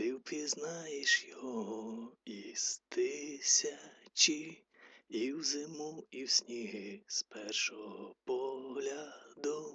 Ти впізнаєш його із тисячі, і в зиму, і в сніги з першого погляду.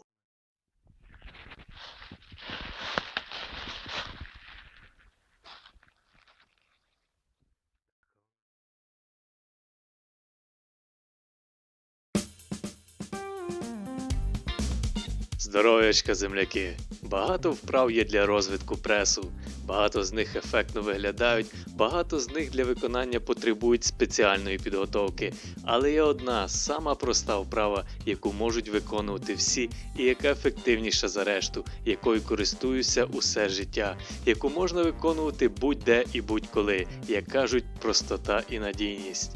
Здоров'ячка, земляки! Багато вправ є для розвитку пресу, багато з них ефектно виглядають, багато з них для виконання потребують спеціальної підготовки. Але є одна сама проста вправа, яку можуть виконувати всі, і яка ефективніша за решту, якою користуюся усе життя, яку можна виконувати будь-де і будь-коли, як кажуть, простота і надійність.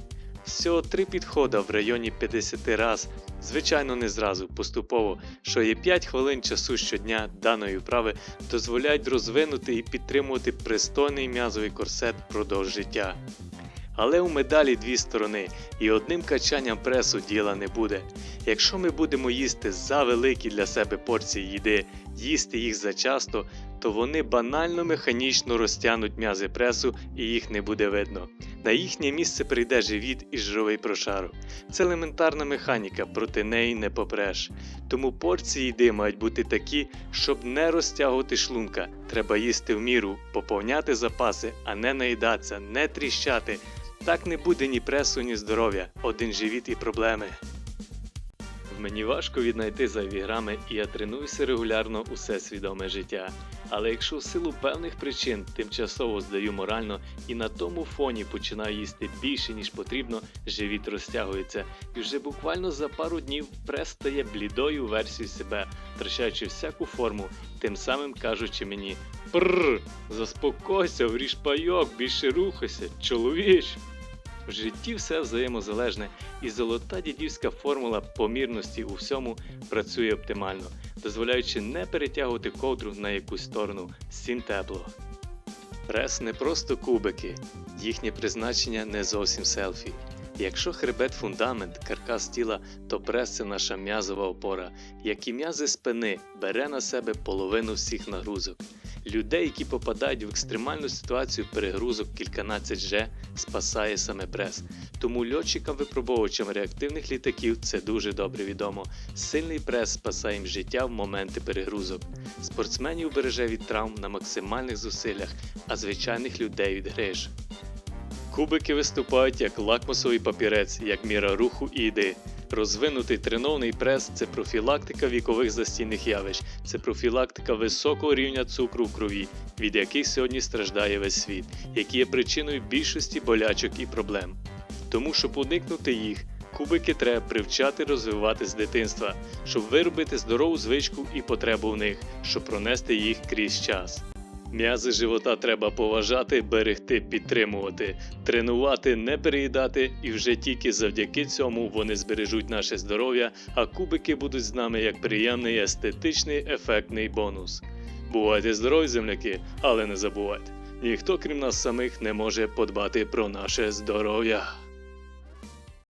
Всього три підходи в районі 50 раз, звичайно, не зразу, поступово, що є 5 хвилин часу щодня даної вправи дозволяють розвинути і підтримувати пристойний м'язовий корсет впродовж життя. Але у медалі дві сторони, і одним качанням пресу діла не буде. Якщо ми будемо їсти за великі для себе порції їди, їсти їх зачасто, то вони банально механічно розтягнуть м'язи пресу і їх не буде видно. На їхнє місце прийде живіт і жировий прошарок. Це елементарна механіка, проти неї не попреш. Тому порції їди мають бути такі, щоб не розтягувати шлунка. Треба їсти в міру, поповняти запаси, а не наїдатися, не тріщати. Так не буде ні пресу, ні здоров'я, один живіт і проблеми. Мені важко віднайти зайві грами, і я тренуюся регулярно усе свідоме життя. Але якщо в силу певних причин тимчасово здаю морально і на тому фоні починаю їсти більше, ніж потрібно, живіт розтягується, і вже буквально за пару днів прес стає блідою версією себе, втрачаючи всяку форму, тим самим кажучи мені Прррр, заспокойся, вріж пайок, більше рухайся, чоловіч. В житті все взаємозалежне, і золота дідівська формула помірності у всьому працює оптимально, дозволяючи не перетягувати ковдру на якусь сторону стін тепло. Прес не просто кубики, їхнє призначення не зовсім селфі. Якщо хребет фундамент, каркас тіла, то прес це наша м'язова опора, як і м'язи спини бере на себе половину всіх нагрузок. Людей, які попадають в екстремальну ситуацію перегрузок кільканадцять Ж, спасає саме прес. Тому льотчикам-випробовувачам реактивних літаків це дуже добре відомо. Сильний прес спасає їм життя в моменти перегрузок. Спортсменів береже від травм на максимальних зусиллях, а звичайних людей від гриж. Кубики виступають як лакмусовий папірець, як міра руху і їди. Розвинутий тренований прес це профілактика вікових застійних явищ, це профілактика високого рівня цукру в крові, від яких сьогодні страждає весь світ, які є причиною більшості болячок і проблем. Тому, щоб уникнути їх, кубики треба привчати розвивати з дитинства, щоб виробити здорову звичку і потребу в них, щоб пронести їх крізь час. М'язи живота треба поважати, берегти, підтримувати, тренувати, не переїдати, і вже тільки завдяки цьому вони збережуть наше здоров'я, а кубики будуть з нами як приємний естетичний ефектний бонус. Бувайте здорові, земляки, але не забувайте, ніхто крім нас самих не може подбати про наше здоров'я.